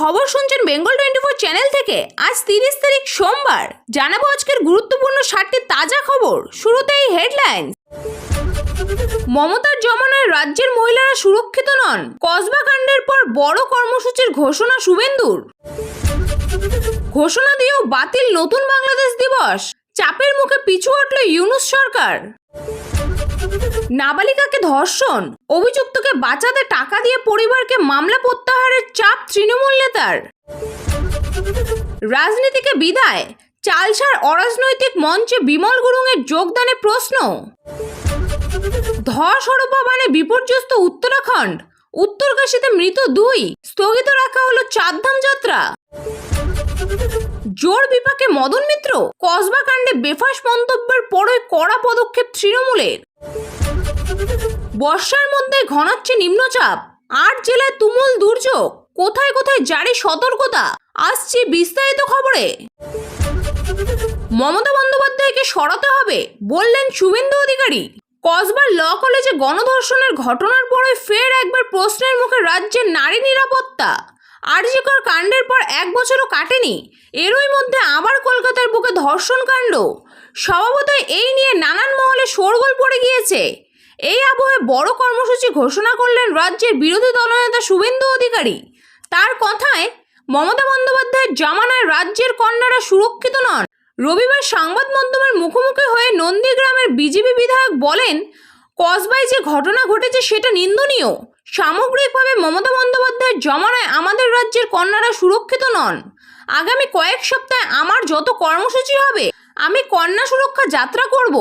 খবর শুনছেন Bengal twenty four channel থেকে? আজ তিরিশ তারিখ সোমবার। জানাব আজকের গুরুত্বপূর্ণ ষাটটি তাজা খবর। শুরুতেই হেডলাইন। মমতার জমানায় রাজ্যের মহিলারা সুরক্ষিত নন। কসবা কাণ্ডের পর বড় কর্মসূচির ঘোষণা শুভেন্দুর। ঘোষণা দিয়েও বাতিল নতুন বাংলাদেশ দিবস। চাপের মুখে পিছু হটল ইউনুস সরকার। নাবালিকাকে ধর্ষণ? অভিযুক্তকে বাঁচাতে টাকা দিয়ে পরিবারকে মামলা প্রত্যাহারের চাপ তৃণমূল নেতার? রাজনীতিকে বিদায়? চালসার অরাজনৈতিক মঞ্চে বিমল গুরুংয়ের যোগদানে প্রশ্ন? ধস মানে বিপর্যস্ত উত্তরাখণ্ড। উত্তরকাশীতে মৃত দুই। স্থগিত রাখা হলো চারধাম যাত্রা। জোর বিপাকে মদন মিত্র? কসবা কাণ্ডে বেফাস মন্তব্যের পরই কড়া পদক্ষেপ তৃণমূলের। বর্ষার মধ্যে ঘনাচ্ছে নিম্নচাপ। আট জেলায় তুমুল দুর্যোগ। কোথায় কোথায় জারি সতর্কতা? আসছে বিস্তারিত খবরে। মমতা বন্দ্যোপাধ্যায়কে সরাতে হবে, বললেন শুভেন্দু অধিকারী। কসবার ল কলেজে গণধর্ষণের ঘটনার পরে ফের একবার প্রশ্নের মুখে রাজ্যের নারী নিরাপত্তা। আরজিকর কাণ্ডের পর এক বছরও কাটেনি। এরই মধ্যে আবার কলকাতার বুকে ধর্ষণ কাণ্ড। স্বভাবতই এই নিয়ে নানান মহলে শোরগোল পড়ে গিয়েছে। এই আবহে বড় কর্মসূচি ঘোষণা করলেন রাজ্যের বিরোধী দলনেতা শুভেন্দু অধিকারী। তার কথায়, মমতা বন্দ্যোপাধ্যায়ের জামানায় রাজ্যের কন্যারা সুরক্ষিত নন। রবিবার সংবাদ মাধ্যমের মুখোমুখি হয়ে নন্দীগ্রামের বিজেপি বিধায়ক বলেন, কসবায় যে ঘটনা ঘটেছে সেটা নিন্দনীয়। সামগ্রিকভাবে মমতা বন্দ্যোপাধ্যায়ের জমানায় আমাদের রাজ্যের কন্যারা সুরক্ষিত নন। আগামী কয়েক সপ্তাহে আমার যত কর্মসূচি হবে, আমি কন্যা সুরক্ষা যাত্রা করব।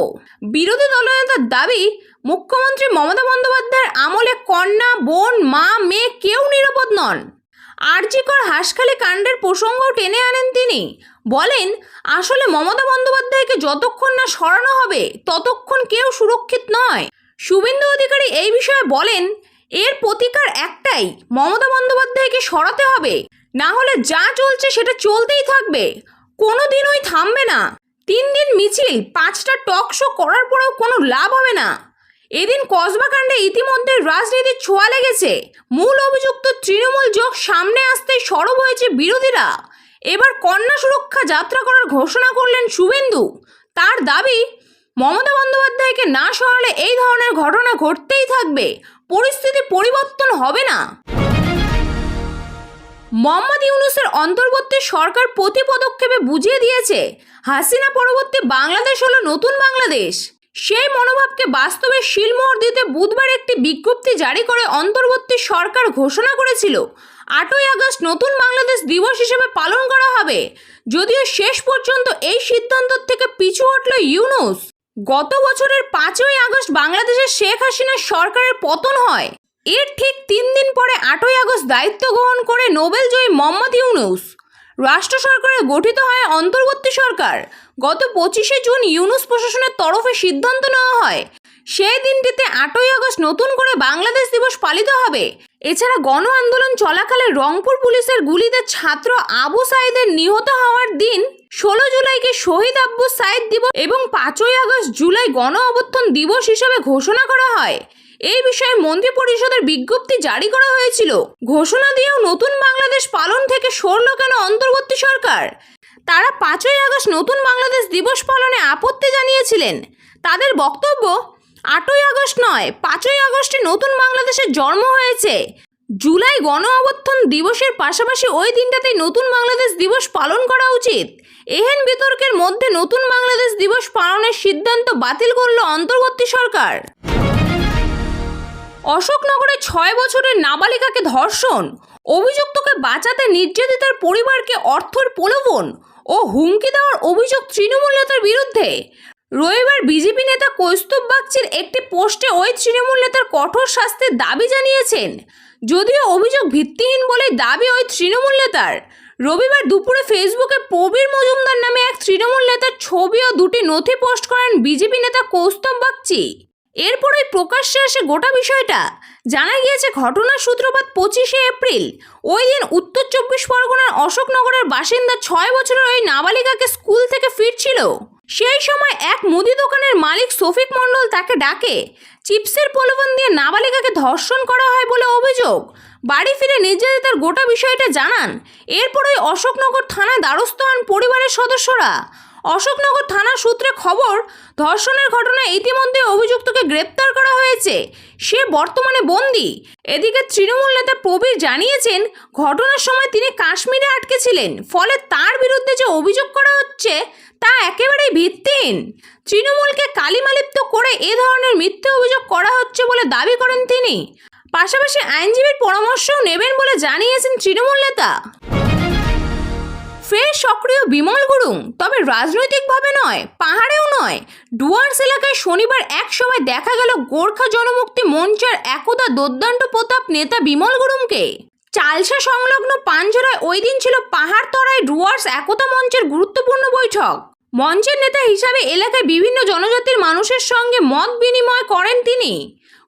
বিরোধী দলনেতার দাবি, মুখ্যমন্ত্রী মমতা বন্দ্যোপাধ্যায়ের আমলে কন্যা, বোন, মা, মেয়ে কেউ নিরাপদ নন। আরজিকর হাসখালি কাণ্ডের প্রসঙ্গও টেনে আনেন তিনি। বলেন, আসলে মমতা বন্দ্যোপাধ্যায়কে যতক্ষণ না সরানো হবে, ততক্ষণ কেউ সুরক্ষিত নয়। শুভেন্দু অধিকারী এই বিষয়ে বলেন এর প্রতিকার একটাই, মমতা বন্দ্যোপাধ্যায়কে সরাতে হবে। না হলে যা চলছে সেটা চলতেই থাকবে। কোনো দিনই থামবে না। তিন দিন মিছিল, পাঁচটা টক শো করার পরেও কোনো লাভ হবে না। এদিন কসবাকাণ্ডে ইতিমধ্যে রাজনীতির ছোঁয়া লেগেছে। মূল অভিযুক্ত তৃণমূল যোগ সামনে আসতেই সরব হয়েছে বিরোধীরা। এবার কন্যা সুরক্ষা যাত্রা করার ঘোষণা করলেন শুভেন্দু। তার দাবি মমতা বন্দ্যোপাধ্যায়কে না সরালে এই ধরনের ঘটনা ঘটতেই থাকবে। পরিস্থিতি পরিবর্তন হবে না। মোহাম্মদ ইউনুসের অন্তর্বর্তী সরকার প্রতি পদক্ষেপে বুঝিয়ে দিয়েছে, হাসিনা পরবর্তী বাংলাদেশ হলো নতুন বাংলাদেশ। সেই মনোভাবকে বাস্তবে শিলমোহর দিতে বুধবার একটি বিজ্ঞপ্তি জারি করে অন্তর্বর্তী সরকার ঘোষণা করেছিল, আটই আগস্ট নতুন বাংলাদেশ দিবস হিসেবে পালন করা হবে। যদিও শেষ পর্যন্ত এই সিদ্ধান্ত থেকে পিছু হটল ইউনুস। গত বছরের পাঁচই আগস্ট বাংলাদেশের শেখ হাসিনার সরকারের পতন হয়। এর ঠিক তিন দিন পরে আটই আগস্ট দায়িত্ব গ্রহণ করে নোবেল জয়ী মোহাম্মদ ইউনুস। রাষ্ট্র সরকারে গঠিত হয় অন্তর্বর্তী সরকার। গত পঁচিশে জুন ইউনুস প্রশাসনের তরফে সিদ্ধান্ত নেওয়া হয় সেই দিনটিতে আটই আগস্ট নতুন করে বাংলাদেশ দিবস পালিত হবে। এছাড়া গণ আন্দোলন চলাকালে রংপুর পুলিশের গুলিতে ছাত্র আবু সাইদের নিহত হওয়ার দিন ষোলো জুলাইকে শহীদ আব্বু সাইদ দিবস এবং পাঁচই আগস্ট জুলাই গণ অভ্যুত্থান দিবস হিসেবে ঘোষণা করা হয়। এই বিষয়ে মন্ত্রী পরিষদের বিজ্ঞপ্তি জারি করা হয়েছিল। ঘোষণা দিয়েও নতুন বাংলাদেশ পালন থেকে সরল কেন অন্তর্বর্তী সরকার? তারা পাঁচই আগস্ট নতুন বাংলাদেশ দিবস পালনে আপত্তি জানিয়েছিলেন। তাদের বক্তব্য আটই আগস্ট নয়, পাঁচই আগস্টে নতুন বাংলাদেশের জন্ম হয়েছে। জুলাই গণ অভ্যুত্থান দিবসের পাশাপাশি ওই দিনটাতেই নতুন বাংলাদেশ দিবস পালন করা উচিত। এহেন বিতর্কের মধ্যে নতুন বাংলাদেশ দিবস পালনের সিদ্ধান্ত বাতিল করল অন্তর্বর্তী সরকার। অশোকনগরে ছয় বছরের নাবালিকাকে ধর্ষণ, অভিযুক্তকে বাঁচাতে নির্যাতিতার পরিবারকে অর্থের প্রলোভন ও হুমকি দেওয়ার অভিযোগ তৃণমূল নেতার বিরুদ্ধে। রবিবার বিজেপি নেতা কৌস্তুভ বাগচির একটি পোস্টে ওই তৃণমূল নেতার কঠোর শাস্তির দাবি জানিয়েছেন। যদিও অভিযোগ ভিত্তিহীন বলে দাবি ওই তৃণমূল নেতার। রবিবার দুপুরে ফেসবুকে প্রবীর মজুমদার নামে এক তৃণমূল নেতার ছবি ও দুটি নথি পোস্ট করেন বিজেপি নেতা কৌস্তব বাগচি। এরপরেই প্রকাশ্যে আসে গোটা বিষয়টা। জানা গিয়েছে ঘটনার সূত্রপাত পঁচিশে এপ্রিল। ওই দিন উত্তর চব্বিশ পরগনার অশোকনগরের বাসিন্দা ছয় বছরের ওই নাবালিকাকে স্কুল থেকে ফিরছিল। সেই সময় এক মুদি দোকানের মালিক শফিক মণ্ডল তাকে ডাকে। চিপসের প্রলোভন দিয়ে নাবালিকাকে ধর্ষণ করা হয় বলে অভিযোগ। বাড়ি ফিরে নিজেদের তার গোটা বিষয়টা জানান। এরপরেই অশোকনগর থানায় দ্বারস্থ হন পরিবারের সদস্যরা। অশোকনগর থানার সূত্রে খবর, ধর্ষণের ঘটনায় ইতিমধ্যে অভিযুক্তকে গ্রেপ্তার করা হয়েছে। সে বর্তমানে বন্দি। এদিকে তৃণমূল নেতা প্রবীর জানিয়েছেন, ঘটনার সময় তিনি কাশ্মীরে আটকে ছিলেন। ফলে তার বিরুদ্ধে যে অভিযোগ করা হচ্ছে তা একেবারেই ভিত্তিহীন। তৃণমূলকে কালিমালিপ্ত করে এ ধরনের মিথ্যে অভিযোগ করা হচ্ছে বলে দাবি করেন তিনি। পাশাপাশি আইনজীবীর পরামর্শও নেবেন বলে জানিয়েছেন তৃণমূল নেতা। ফের সক্রিয় বিমল গুরুং, তবে রাজনৈতিকভাবে নয়, পাহাড়েও নয়। ডুয়ার্স এলাকায় শনিবার এক সময় দেখা গেল গোর্খা জনমুক্তি মঞ্চের একদা দুর্দান্ত প্রতাপ নেতা বিমল গুরুংকে। চালসা সংলগ্ন পাঞ্জরায় ওই দিন ছিল পাহাড়তরায় ডুয়ার্স একতা মঞ্চের গুরুত্বপূর্ণ বৈঠক। মঞ্চের নেতা হিসাবে এলাকায় বিভিন্ন জনজাতির মানুষের সঙ্গে মত বিনিময় করেন তিনি।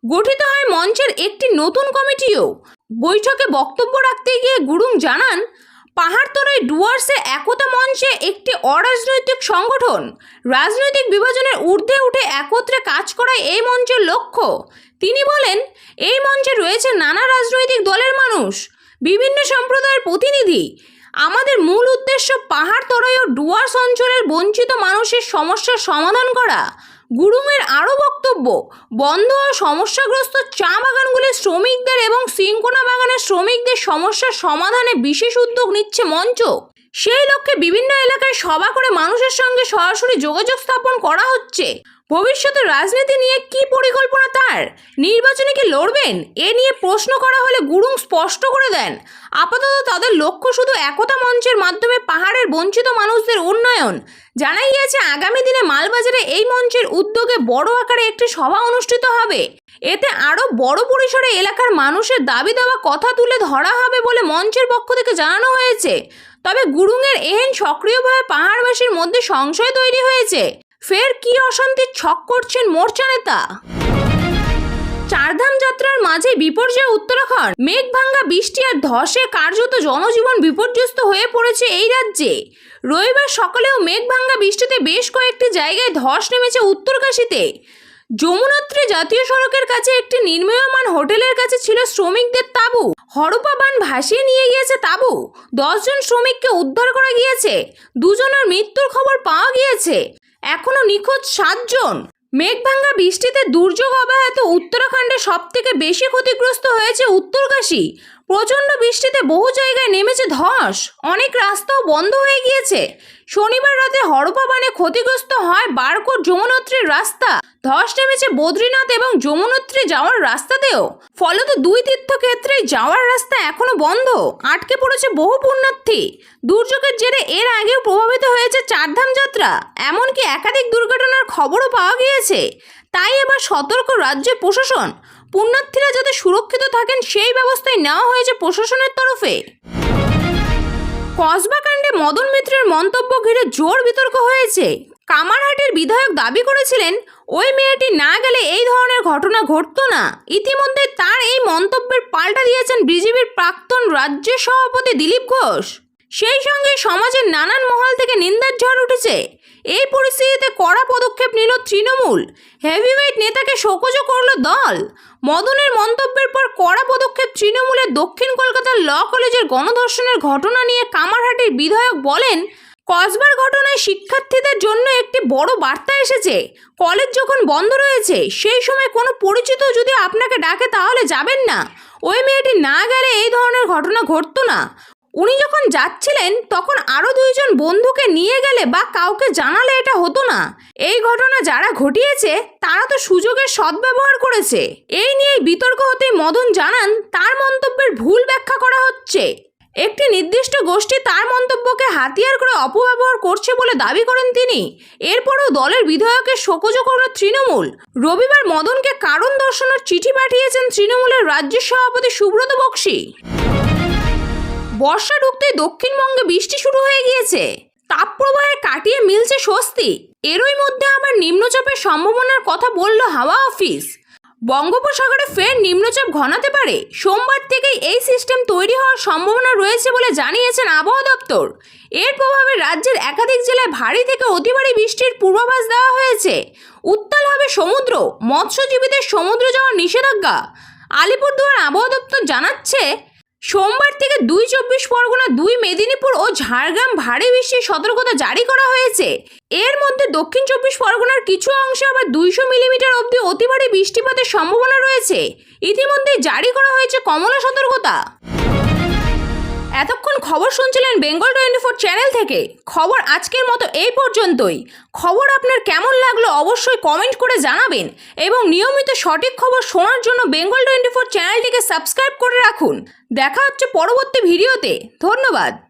গঠিত হয় মঞ্চের একটি নতুন কমিটিও। বৈঠকে বক্তব্য রাখতে গিয়ে গুরুং জানান পাহাড়তরাই ডুয়ার্সে একতা মঞ্চে একটি অরাজনৈতিক সংগঠন। রাজনৈতিক বিভাজনের ঊর্ধ্বে উঠে একত্রে কাজ করাই এই মঞ্চের লক্ষ্য। তিনি বলেন, এই মঞ্চে রয়েছে নানা রাজনৈতিক দলের মানুষ, বিভিন্ন সম্প্রদায়ের প্রতিনিধি। আমাদের মূল উদ্দেশ্য পাহাড় তরাই ও ডুয়ার্স অঞ্চলের বঞ্চিত মানুষের সমস্যার সমাধান করা। গুরুংয়ের আরও বক্তব্য, বন্ধ ও সমস্যাগ্রস্ত চা বাগানগুলির শ্রমিকদের এবং সিংকোনা বাগানের শ্রমিকদের সমস্যার সমাধানে বিশেষ উদ্যোগ নিচ্ছে মঞ্চ। সেই লক্ষ্যে বিভিন্ন এলাকায় সভা করে মানুষের সঙ্গে সরাসরি যোগাযোগ স্থাপন করা হচ্ছে। ভবিষ্যতে রাজনীতি নিয়ে কি পরিকল্পনা তার? নির্বাচনে কি লড়বেন? এ নিয়ে প্রশ্ন করা হলে গুরুং স্পষ্ট করে দেন। আপাতত তাদের লক্ষ্য শুধু একতা মঞ্চের মাধ্যমে পাহাড়ের বঞ্চিত মানুষদের উন্নয়ন। জানা গিয়েছে, আগামী দিনে মালবাজারে এই মঞ্চের উদ্যোগে বড় আকারে একটি সভা অনুষ্ঠিত হবে। এতে আরও বড় পরিসরে এলাকার মানুষের দাবি দেওয়া কথা তুলে ধরা হবে বলে মঞ্চের পক্ষ থেকে জানানো হয়েছে। তবে গুরুংয়ের এহেন সক্রিয়ভাবে পাহাড়বাসীর মধ্যে সংশয় তৈরি হয়েছে। ফের কি অশান্তির ছক করছেন মোর্চা নেতা চারধাম যাত্রার মাঝে বিপর্যয় উত্তরাখণ্ড। মেঘ ভাঙ্গা বৃষ্টি আর ধসে কার্যত জনজীবন বিপর্যস্ত হয়ে পড়েছে এই রাজ্যে। রবিবার সকালেও মেঘ ভাঙ্গা বৃষ্টিতে বেশ কয়েকটি জায়গায় ধস নেমেছে উত্তরকাশীতে। যমুনাত্রী জাতীয় সড়কের কাছে একটি নির্মীয়মান হোটেলের কাছে ছিল শ্রমিকদের তাঁবু। হরপা বান ভাসিয়ে নিয়ে গিয়েছে তাঁবু। দশজন শ্রমিককে উদ্ধার করা গিয়েছে। দুজনের মৃত্যুর খবর পাওয়া গিয়েছে। এখনও নিখোঁজ সাতজন। মেঘভাঙ্গা বৃষ্টিতে দুর্যোগ অব্যাহত উত্তরাখণ্ডে সবথেকে বেশি ক্ষতিগ্রস্ত হয়েছে উত্তরকাশী। প্রচণ্ড বৃষ্টিতে বহু জায়গায় নেমেছে ধস। অনেক রাস্তাও বন্ধ হয়ে গিয়েছে। শনিবার রাতে হরপা বানে ক্ষতিগ্রস্ত হয় বারকোট যমুনোত্রীর রাস্তা। ধস নেমেছে বদ্রীনাথ এবং যমুনোত্রী যাওয়ার রাস্তাতেও। ফলত দুই তীর্থক্ষেত্রে যাওয়ার রাস্তা এখনও বন্ধ। আটকে পড়েছে বহু পুণ্যার্থী। দুর্যোগের জেরে এর আগেও প্রভাবিত হয়েছে চারধাম যাত্রা। এমনকি একাধিক দুর্ঘটনার খবরও পাওয়া গিয়েছে। তাই এবার সতর্ক রাজ্য প্রশাসন। পুণ্যার্থীরা যাতে সুরক্ষিত থাকেন, সেই ব্যবস্থাই নেওয়া হয়েছে প্রশাসনের তরফে। কসবাকাণ্ডে মদন মিত্রের মন্তব্য ঘিরে জোর বিতর্ক হয়েছে। কামারহাটের বিধায়ক দাবি করেছিলেন, ওই মেয়েটি না গেলে এই ধরনের ঘটনা ঘটতো না। ইতিমধ্যে তার এই মন্তব্যের পাল্টা দিয়েছেন বিজেপির প্রাক্তন রাজ্য সভাপতি দিলীপ ঘোষ। সেই সঙ্গে সমাজের নানান মহল থেকে নিন্দার ঝড় উঠেছে। এই পরিস্থিতিতে কড়া পদক্ষেপ নিল তৃণমূল। হেভিওয়েট নেতাকে শোকজও করল দল। মদনের মন্তব্যের পর কড়া পদক্ষেপ তৃণমূলের দক্ষিণ কলকাতার ল কলেজের গণধর্ষণের ঘটনা নিয়ে কামারহাটির বিধায়ক বলেন, কসবার ঘটনায় শিক্ষার্থীদের জন্য একটি বড় বার্তা এসেছে। কলেজ যখন বন্ধ রয়েছে, সেই সময় কোনো পরিচিত যদি আপনাকে ডাকে তাহলে যাবেন না। ওই মেয়েটি না গেলে এই ধরনের ঘটনা ঘটতো না। উনি যখন যাচ্ছিলেন, তখন আরও দুইজন বন্ধুকে নিয়ে গেলে বা কাউকে জানালে এটা হতো না। এই ঘটনা যারা ঘটিয়েছে, তারা তো সুযোগের সদ্ব্যবহার করেছে। এই নিয়ে বিতর্ক হতেই মদন জানান, তার মন্তব্যের ভুল ব্যাখ্যা করা হচ্ছে। একটি নির্দিষ্ট গোষ্ঠী তার মন্তব্যকে হাতিয়ার করে অপব্যবহার করছে বলে দাবি করেন তিনি। এরপরও দলের বিধায়কের শোকজ করল তৃণমূল। রবিবার মদনকে কারণ দর্শনের চিঠি পাঠিয়েছেন তৃণমূলের রাজ্য সভাপতি সুব্রত বক্সী। বর্ষা ঢুকতেই দক্ষিণবঙ্গে বৃষ্টি শুরু হয়ে গিয়েছে। তাপপ্রবাহে কাটিয়ে মিলছে স্বস্তি। এরই মধ্যে আবার নিম্নচাপের সম্ভাবনার কথা বলল হাওয়া অফিস। বঙ্গোপসাগরে ফের নিম্নচাপ ঘনাতে পারে। সোমবার থেকেই এই সিস্টেম তৈরি হওয়ার সম্ভাবনা রয়েছে বলে জানিয়েছেন আবহাওয়া দপ্তর। এর প্রভাবে রাজ্যের একাধিক জেলায় ভারী থেকে অতি ভারী বৃষ্টির পূর্বাভাস দেওয়া হয়েছে। উত্তাল হবে সমুদ্র। মৎস্যজীবীদের সমুদ্র যাওয়ার নিষেধাজ্ঞা। আলিপুরদুয়ার আবহাওয়া দপ্তর জানাচ্ছে সোমবার থেকে দুই চব্বিশ পরগনা, দুই মেদিনীপুর ও ঝাড়গ্রাম ভারী বৃষ্টির সতর্কতা জারি করা হয়েছে। এর মধ্যে দক্ষিণ চব্বিশ পরগনার কিছু অংশে আবার দুইশো মিলিমিটার অবধি অতি ভারী বৃষ্টিপাতের সম্ভাবনা রয়েছে। ইতিমধ্যে জারি করা হয়েছে কমলা সতর্কতা। এতক্ষণ খবর শুনছিলেন বেঙ্গল টোয়েন্টি ফোর চ্যানেল থেকে। খবর আজকের মতো এই পর্যন্তই। খবর আপনার কেমন লাগল অবশ্যই কমেন্ট করে জানাবেন এবং নিয়মিত সঠিক খবর শোনার জন্য বেঙ্গল টোয়েন্টি ফোর চ্যানেলটিকে সাবস্ক্রাইব করে রাখুন। দেখা হচ্ছে পরবর্তী ভিডিওতে। ধন্যবাদ।